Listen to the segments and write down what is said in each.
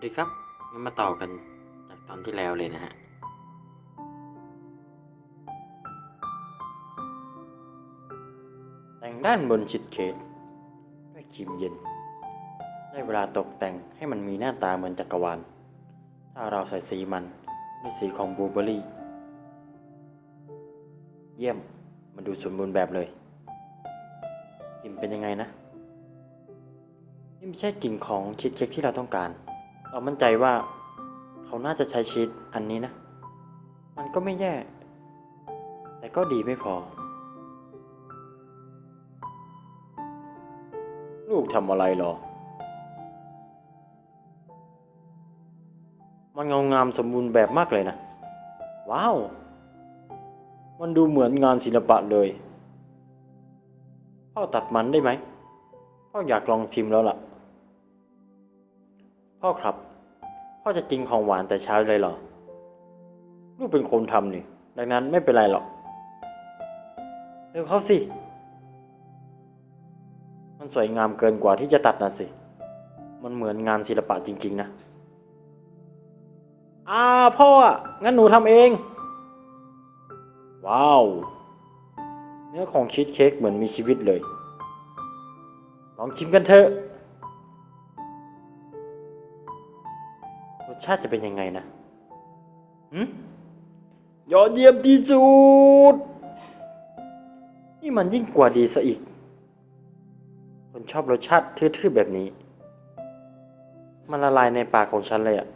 วัสดีครับงั้นมาต่อกันจากตอนที่แล้วเลยนะฮะ แต่งด้านบนชิดเค้กด้วยครีมเย็น ได้เวลาตกแต่งให้มันมีหน้าตาเหมือนจักรวาล ถ้าเราใส่สีมันด้วยสีของบลูเบอร์รี่ เยี่ยม มันดูสมบูรณ์แบบเลยกลิ่นเป็นยังไงนะ นี่ไม่ใช่กลิ่นของชีสเค้กที่เราต้องการ เรามั่นใจว่า เขาน่าจะใช้ชีสอันนี้นะ มันก็ไม่แย่ แต่ก็ดีไม่พอ ลูกทำอะไรหรอ มันเงางามสมบูรณ์แบบมากเลยนะ ว้าว มันดูเหมือนงานศิลปะเลยพ่อตัดมันได้ไหมพ่ออยากลองชิมแล้วล่ะ พ่อครับ พ่อจะกินของหวานแต่เช้าเลยเหรอ ลูกเป็นคนทำนี่ ดังนั้นไม่เป็นไรหรอกเร็วเข้าสิ มันสวยงามเกินกว่าที่จะตัดนะสิ มันเหมือนงานศิลปะจริง ๆ นะ อ่าพ่อ งั้นหนูทำเอง ว้าว เนื้อของชีสเค้กเหมือนมีชีวิตเลย ลองชิมกันเถอะ ชาติจะเป็นยังไงนะหืมยอดเยี่ยมที่สุด นี่มันยิ่งกว่าดีซะอีก คนชอบรสชาติทื่อๆแบบนี้ มันละลายในปากของฉันเลยอะ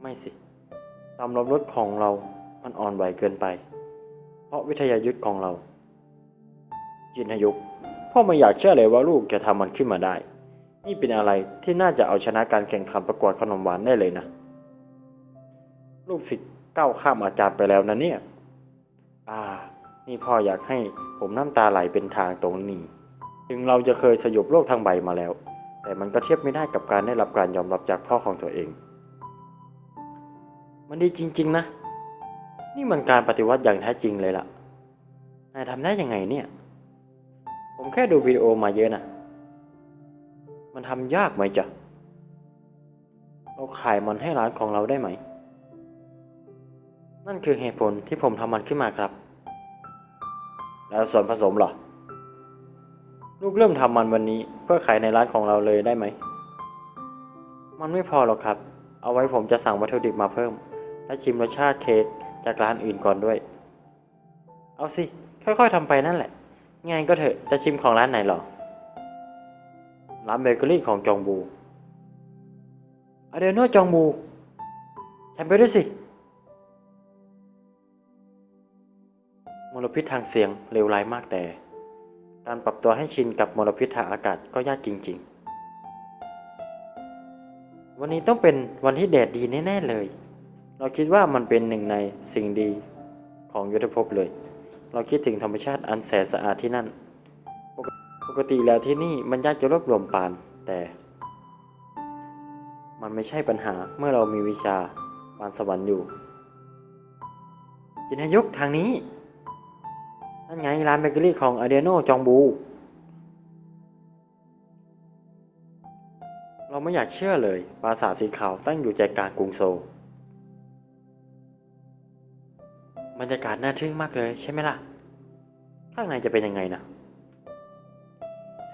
ไม่สิตามรับรสของเรา มันอ่อนไหวเกินไป เพราะวิทยายุทธของเรา จินยุกพ่อไม่อยากเชื่อเลยว่าลูกจะทำมันขึ้นมาได้ นี่เป็นอะไรที่น่าจะเอาชนะการแข่งขันประกวดขนมหวานได้เลยนะ ลูกศิษย์ก้าวข้ามอาจารย์ไปแล้วนะเนี่ย อ่า นี่พ่ออยากให้ผมน้ำตาไหลเป็นทางตรงนี้ ถึงเราจะเคยสยบโลกทางใบมาแล้ว แต่มันก็เทียบไม่ได้กับการได้รับการยอมรับจากพ่อของตัวเอง มันดีจริง ๆ นะ นี่มันการปฏิวัติอย่างแท้จริงเลยล่ะ นายทำได้ยังไงเนี่ย ผมแค่ดูวิดีโอมาเยอะนะ มันทำยากไหมจ๊ะ เราขายมันให้ร้านของเราได้ไหม นั่นคือเหตุผลที่ผมทำมันขึ้นมาครับ แล้วส่วนผสมเหรอ ลูกเริ่มทำมันวันนี้เพื่อขายในร้านของเราเลยได้ไหม มันไม่พอหรอกครับ เอาไว้ผมจะสั่งวัตถุดิบมาเพิ่ม และชิมรสชาติเค้กจากร้านอื่นก่อนด้วย เอาสิ ค่อยๆทำไปนั่นแหละไงก็เถอะ จะชิมของร้านไหนหรอ ร้านเบเกอรี่ของจองบูอเดโนจองบูฉันไปด้วยสิมลพิษทางเสียงเลวร้ายมากแต่ การปรับตัวให้ชินกับมลพิษทางอากาศก็ยากจริง ๆ วันนี้ต้องเป็นวันที่แดดดีแน่ๆเลย เราคิดว่ามันเป็นหนึ่งในสิ่งดีของยุทธภพเลย เราคิดถึงธรรมชาติอันแสนสะอาดที่นั่น ปกติแล้วที่นี่มันยากจะรวบรวมปาน แต่ มันไม่ใช่ปัญหาเมื่อเรามีวิชาปานสวรรค์อยู่ จินายกทางนี้ นั่นไงร้านเบเกอรี่ของอเดียโนจองบู เราไม่อยากเชื่อเลย ปราสาทสีขาวตั้งอยู่ใจกลางกรุงโซลบรรยากาศน่าทึ่งมากเลยใช่ไหมล่ะ ข้างในจะเป็นยังไงนะ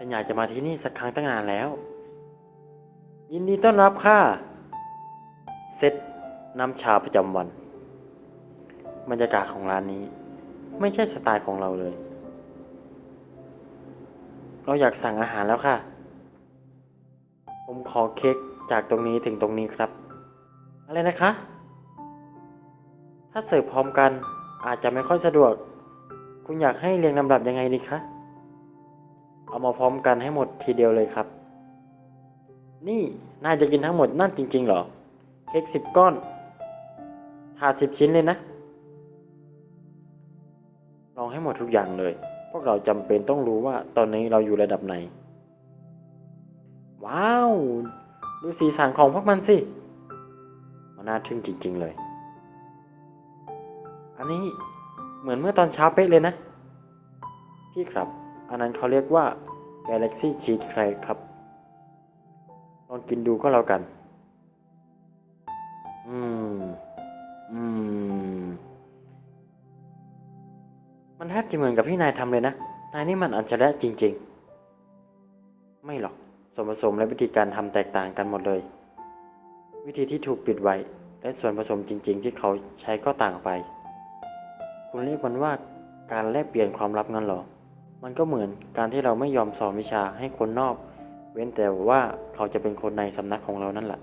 ฉันอยากจะมาที่นี่สักครั้งตั้งนานแล้ว ยินดีต้อนรับค่ะเซตน้ำชาประจำวัน บรรยากาศของร้านนี้ ไม่ใช่สไตล์ของเราเลย เราอยากสั่งอาหารแล้วค่ะ ผมขอเค้กจากตรงนี้ถึงตรงนี้ครับ อะไรนะคะ ถ้าเสิร์ฟพร้อมกันอาจจะไม่ค่อยสะดวก คุณอยากให้เรียงลำดับยังไงดีคะ เอามาพร้อมกันให้หมดทีเดียวเลยครับ นี่นายจะกินทั้งหมดนั่นจริงๆเหรอ เค้กสิบก้อน ถาดสิบชิ้นเลยนะ ลองให้หมดทุกอย่างเลย พวกเราจำเป็นต้องรู้ว่าตอนนี้เราอยู่ระดับไหน ว้าว ดูสีสันของพวกมันสิ มันน่าทึ่งจริงๆเลย อันนี้เหมือนเมื่อตอนเช้าเป๊ะเลยนะ พี่ครับ อันนั้นเขาเรียกว่า Galaxy Cheese Cake ครับ ลองกินดูก็แล้วกัน อืม อืม มันแทบจะเหมือนกับที่นายทำเลยนะ นายนี่มันอัจฉริยะจริง ๆ ไม่หรอก ส่วนผสมและวิธีการทำแตกต่างกันหมดเลย วิธีที่ถูกปิดไว้ และส่วนผสมจริง ๆ ที่เขาใช้ก็ต่างไป คุณเรียกมันว่าการแลกเปลี่ยนความลับงั้นหรอ มันก็เหมือนการที่เราไม่ยอมสอนวิชาให้คนนอก เว้นแต่ว่าเขาจะเป็นคนในสำนักของเรานั่นแหละ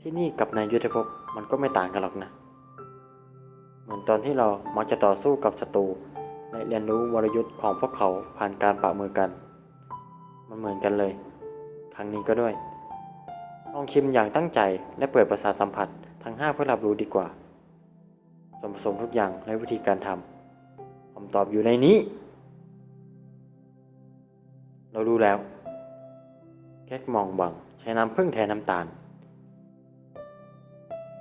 ที่นี่กับในยุทธภพมันก็ไม่ต่างกันหรอกนะ เหมือนตอนที่เรามักจะต่อสู้กับศัตรูและเรียนรู้วรยุทธ์ของพวกเขาผ่านการปะมือกัน มันเหมือนกันเลย ครั้งนี้ก็ด้วย ลองชิมอย่างตั้งใจและเปิดประสาทสัมผัสทั้งห้าเพื่อรับรู้ดีกว่าส่วนผสมทุกอย่างและวิธีการทำคำตอบอยู่ในนี้ เรารู้แล้ว แก๊กมองบังใช้น้ำผึ้งแทนน้ำตาล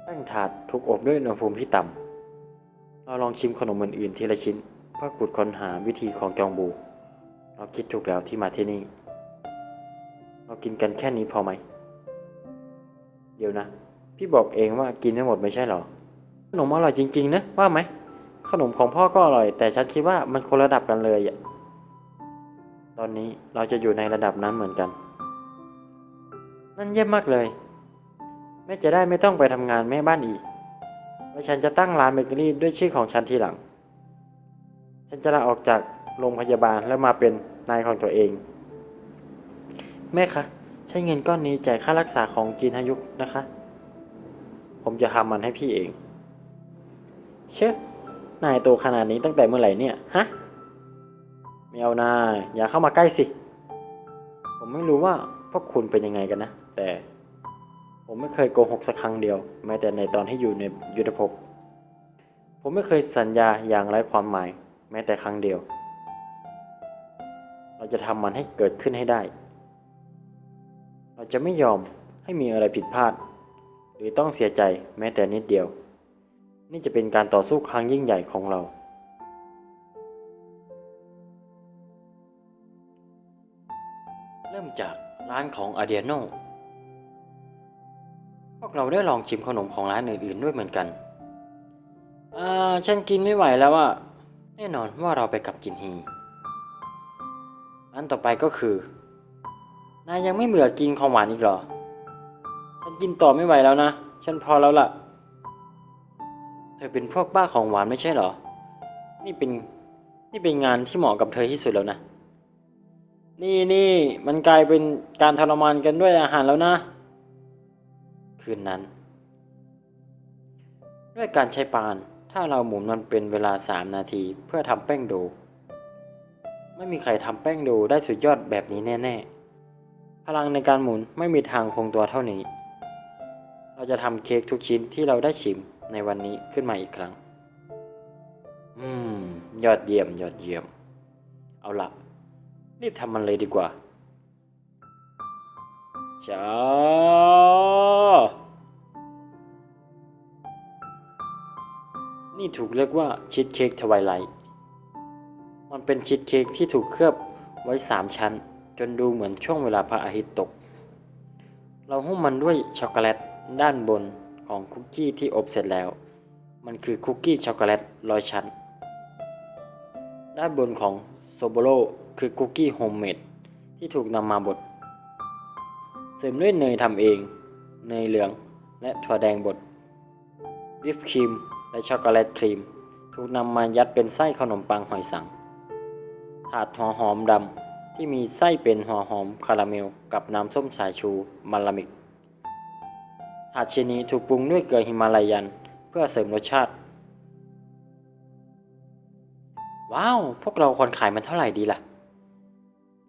แป้งถาดถูกอบด้วยอุณหภูมิที่ต่ำเราลองชิมขนมอื่นๆทีละชิ้นเพื่อขุดค้นหาวิธีของจองบู เราคิดถูกแล้วที่มาที่นี่ เรากินกันแค่นี้พอไหม เดี๋ยวนะ พี่บอกเองว่ากินไม่หมดไม่ใช่หรอ ขนมอร่อยจริง ๆ นะ ว่าไหม ขนมของพ่อก็อร่อย แต่ฉันคิดว่ามันคนระดับกันเลยอะ ตอนนี้เราจะอยู่ในระดับนั้นเหมือนกัน นั่นเยี่ยมมากเลย แม่จะได้ไม่ต้องไปทำงานแม่บ้านอีกว่าฉันจะตั้งร้านเบเกอรี่ด้วยชื่อของฉันทีหลัง ฉันจะลาออกจากโรงพยาบาลแล้วมาเป็นนายของตัวเอง แม่คะ ใช้เงินก้อนนี้จ่ายค่ารักษาของกินอายุนะคะ ผมจะทำมันให้พี่เอง เชื่อนายโตขนาดนี้ตั้งแต่เมื่อไหร่เนี่ย ฮะ ไม่เอานาอย่าเข้ามาใกล้สิ ผมไม่รู้ว่าพวกคุณเป็นยังไงกันนะ แต่ผมไม่เคยโกหกสักครั้งเดียว แม้แต่ในตอนที่อยู่ในยุทธภพ ผมไม่เคยสัญญาอย่างไร้ความหมาย แม้แต่ครั้งเดียว เราจะทำมันให้เกิดขึ้นให้ได้ เราจะไม่ยอมให้มีอะไรผิดพลาด หรือต้องเสียใจแม้แต่นิดเดียว นี่จะเป็นการต่อสู้ครั้งยิ่งใหญ่ของเรา จากร้านของอาเดียโนพวกเราได้ลองชิมขนมของร้านอื่นๆด้วยเหมือนกัน อ่า ฉันกินไม่ไหวแล้วอะแน่นอนว่าเราไปกับจินฮีอันต่อไปก็คือนายยังไม่เบื่อกินของหวานอีกเหรอ ฉันกินต่อไม่ไหวแล้วนะ ฉันพอแล้วล่ะ เธอเป็นพวกบ้าของหวานไม่ใช่เหรอ นี่เป็นนี่เป็นงานที่เหมาะกับเธอที่สุดแล้วนะ นี่นี่มันกลายเป็นการทรมานกันด้วยอาหารแล้วนะ คืนนั้น ด้วยการใช้ปาน ถ้าเราหมุนมันเป็นเวลา 3 นาทีเพื่อทำแป้งโด ไม่มีใครทำแป้งโดได้สุดยอดแบบนี้แน่ ๆ พลังในการหมุนไม่มีทางคงตัวเท่านี้ เราจะทำเค้กทุกชิ้นที่เราได้ชิมในวันนี้ขึ้นมาอีกครั้ง อืม ยอดเยี่ยม ยอดเยี่ยม เอาละ รีบทำมันเลยดีกว่าจ้านี่ถูกเรียกว่าชีสเค้กทวายไลท์มันเป็นชีสเค้กที่ถูกเคลือบไว้สามชั้น จนดูเหมือนช่วงเวลาพระอาทิตย์ตก เราหุ้มมันด้วยช็อกโกแลตด้านบนของคุกกี้ที่อบเสร็จแล้ว มันคือคุกกี้ช็อกโกแลตร้อยชั้น ด้านบนของโซโบโล คือคุกกี้โฮมเมดที่ถูกนำมาบดเสริมด้วยเนยทำเอง เนยเหลือง และถั่วแดงบดวิปครีม และช็อกโกแลตครีม ถูกนำมายัดเป็นไส้ขนมปังหอยสัง ถาดหัวหอมดำที่มีไส้เป็นหัวหอมคาราเมล กับน้ำส้มสายชูมาลามิก ถาดชินีถูกปรุงด้วยเกลือฮิมาลายัน เพื่อเสริมรสชาติ ว้าว พวกเราควรขายมันเท่าไหร่ดีล่ะ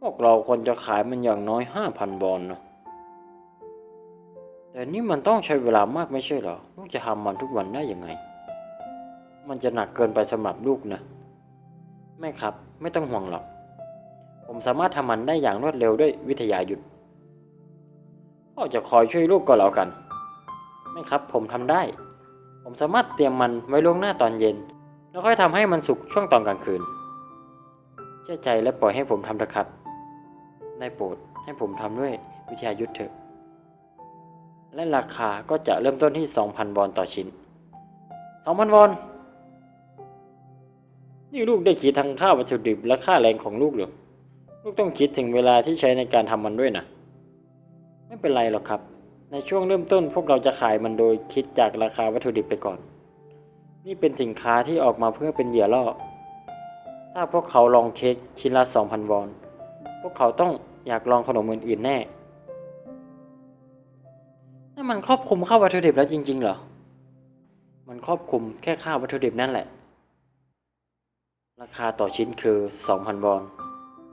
พวกเราควรจะขายมันอย่างน้อยห้าพันบอลนะ แต่นี่มันต้องใช้เวลามากไม่ใช่เหรอ ลูกจะทำมันทุกวันได้ยังไง มันจะหนักเกินไปสำหรับลูกนะแม่ครับ ไม่ต้องห่วงหรอก ผมสามารถทำมันได้อย่างรวดเร็วด้วยวิทยายุทธพ่อจะคอยช่วยลูกก็แล้วกัน ไม่ครับ ผมทำได้ ผมสามารถเตรียมมันไว้ล่วงหน้าตอนเย็น แล้วค่อยทำให้มันสุกช่วงตอนกลางคืน เชื่อใจและปล่อยให้ผมทำเถอะครับ ได้โปรดให้ผมทำด้วยวิทยายุทธเถอะ และราคาก็จะเริ่มต้นที่ 2,000บอลต่อชิ้น 2,000บอลนี่ลูกได้คิดทั้งค่าวัตถุดิบและค่าแรงของลูกหรือลูกต้องคิดถึงเวลาที่ใช้ในการทำมันด้วยนะ ไม่เป็นไรหรอกครับ ในช่วงเริ่มต้นพวกเราจะขายมันโดยคิดจากราคาวัตถุดิบไปก่อน นี่เป็นสินค้าที่ออกมาเพื่อเป็นเหยื่อล่อ ถ้าพวกเขาลองเค้กชิ้นละ 2,000 วอน พวกเขาต้อง อยากลองขนมอื่นๆแน่นั่นมันครอบคลุมค่าววัตถุดิบแล้วจริง ๆ เหรอ มันครอบคลุมแค่ค่าววัตถุดิบนั่นแหละ ราคาต่อชิ้นคือ 2,000วอน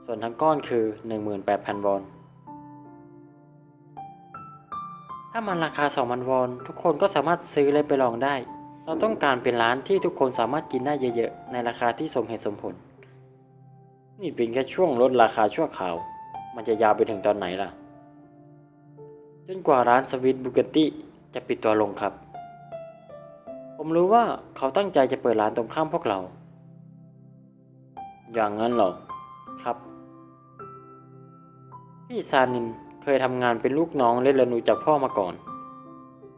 ส่วนทั้งก้อนคือ 18,000วอนถ้ามันราคา 2,000 วอน ทุกคนก็สามารถซื้อและไปลองได้ เราต้องการเป็นร้านที่ทุกคนสามารถกินได้เยอะๆ ในราคาที่สมเหตุสมผล นี่เป็นแค่ช่วงลดราคาชั่วคราว มันจะยาวไปถึงตอนไหนล่ะ จนกว่าร้านสวิตบูเกติจะปิดตัวลงครับ ผมรู้ว่าเขาตั้งใจจะเปิดร้านตรงข้ามพวกเรา อย่างนั้นเหรอ ครับ พี่ซานินเคยทำงานเป็นลูกน้องเล่นเรนูจากพ่อมาก่อน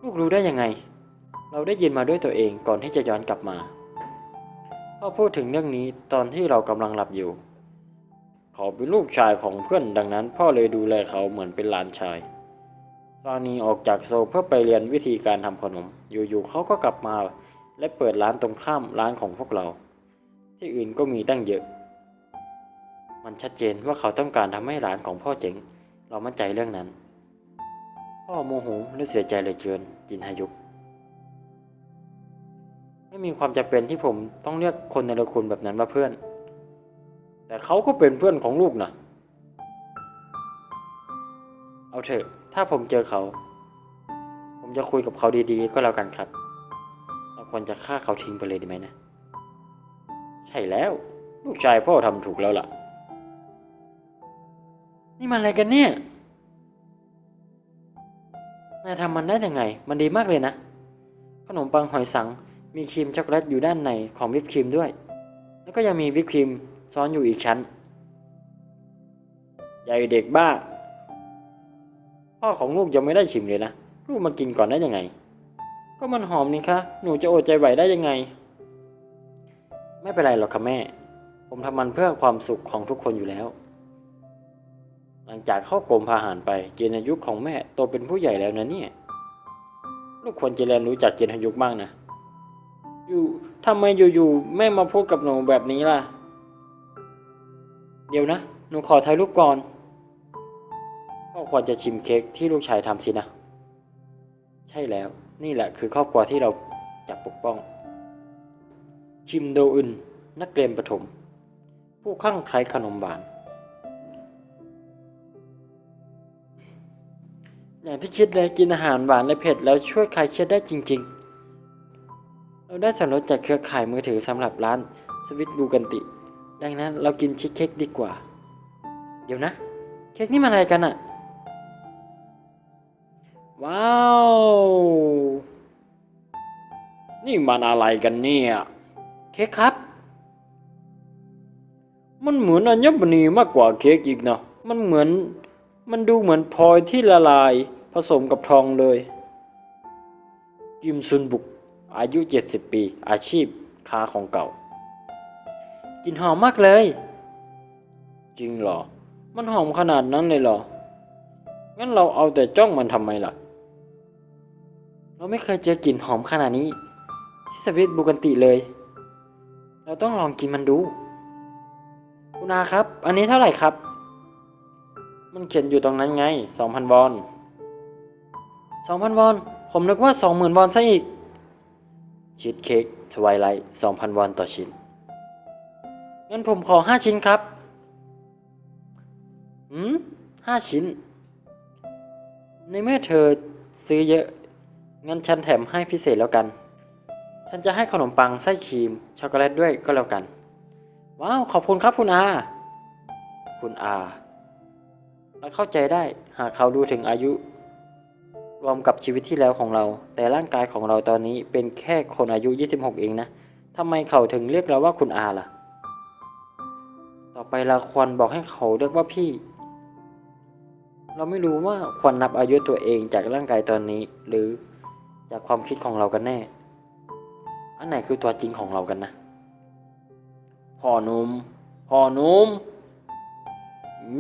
ลูกรู้ได้ยังไง เราได้ยินมาด้วยตัวเองก่อนที่จะย้อนกลับมาพ่อพูดถึงเรื่องนี้ตอนที่เรากำลังหลับอยู่ เขาเป็นลูกชายของเพื่อนดังนั้น พ่อเลยดูแลเขาเหมือนเป็นหลานชาย ซานีออกจากโซเพื่อไปเรียนวิธีการทำขนม อยู่ๆเขาก็กลับมา และเปิดร้านตรงข้ามร้านของพวกเรา ที่อื่นก็มีตั้งเยอะ มันชัดเจนว่าเขาต้องการทำให้ร้านของพ่อเจ๋ง เรามั่นใจเรื่องนั้น พ่อโมโหและเสียใจเลยเกินจินฮายุกไม่มีความจำเป็นที่ผมต้องเรียกคนในละคุณแบบนั้นว่าเพื่อน แต่เขาก็เป็นเพื่อนของลูกนะเอาเถอะ ถ้าผมเจอเขา ผมจะคุยกับเขาดีๆ ก็แล้วกันครับ เราควรจะฆ่าเขาทิ้งไปเลยดีไหมนะ ใช่แล้ว ลูกชายพ่อทำถูกแล้วล่ะ นี่มันอะไรกันเนี่ย นายทำมันได้ยังไง มันดีมากเลยนะ ขนมปังหอยสัง มีครีมช็อกโกแลตอยู่ด้านในของวิปครีมด้วย แล้วก็ยังมีวิปครีม ซ้อนอยู่อีกชั้น ใหญ่เด็กบ้า พ่อของลูกยังไม่ได้ชิมเลยนะ ลูกมากินก่อนได้ยังไง ก็มันหอมนี่คะ หนูจะอดใจไหวได้ยังไง ไม่เป็นไรหรอกค่ะแม่ ผมทำมันเพื่อความสุขของทุกคนอยู่แล้ว หลังจากเข้ากรมพาหารไปเกียรติอายุของแม่โตเป็นผู้ใหญ่แล้วนะเนี่ย ลูกควรจะเรียนรู้จากเกียรติอายุบ้างนะ อยู่ทำไมอยู่ๆแม่มาพูดกับหนูแบบนี้ล่ะ เดี๋ยวนะ หนูขอถ่ายรูปก่อน พ่อควรจะชิมเค้กที่ลูกชายทำสินะ ใช่แล้ว นี่แหละคือครอบครัวที่เราจะปกป้องคิมโดอึน นักเรียนประถม ผู้ข้างใครขนมหวาน อย่างที่คิดเลยกินอาหารหวานและเผ็ดแล้วช่วยคลายเครียดได้จริง ๆ เราได้ส่วนลดจากเครือข่ายมือถือสำหรับร้านสวิตบูกันติ ดังนั้นเรากินชีสเค้กดีกว่า เดี๋ยวนะ เค้กนี่มันอะไรกันอะว้าว นี่มันอะไรกันเนี่ย เค้กครับ มันเหมือนอัญมณีมากกว่าเค้กอีกเนาะมันเหมือน มันดูเหมือนพลอยที่ละลายผสมกับทองเลย กิมซุนบุก อายุ 70 ปี อาชีพค้าของเก่า ลินหอมมากเลย จริงเหรอ มันหอมขนาดนั้นเลยเหรอ งั้นเราเอาแต่จ้องมันทำไมล่ะ เราไม่เคยเจอกลิ่นหอมขนาดนี้ ที่สวิตบูกันติเลย เราต้องลองกินมันดู คุณอาครับ อันนี้เท่าไหร่ครับ มันเขียนอยู่ตรงนั้นไง2,000วอน2,000วอน ผมนึกว่า20,000วอนซะอีกชีสเค้กทวายไลท์2,000 วอนต่อชิ้น งั้นผมขอ5ชิ้นครับหืมห้าชิ้น ในเมื่อเธอซื้อเยอะ งั้นฉันแถมให้พิเศษแล้วกัน ฉันจะให้ขนมปังไส้ครีม ช็อกโกแลตด้วยก็แล้วกัน ว้าว ขอบคุณครับคุณอา คุณอาเราเข้าใจได้หากเขาดูถึงอายุ รวมกับชีวิตที่แล้วของเรา แต่ร่างกายของเราตอนนี้เป็นแค่คนอายุ 26 เองนะทำไมเขาถึงเรียกเราว่าคุณอาล่ะ ไปเราควรบอกให้เขาเรียกว่าพี่ เราไม่รู้ว่าควรนับอายุตัวเองจากร่างกายตอนนี้ หรือจากความคิดของเรากันแน่ อันไหนคือตัวจริงของเรากันนะพ่อหนุ่มพ่อหนุ่มอื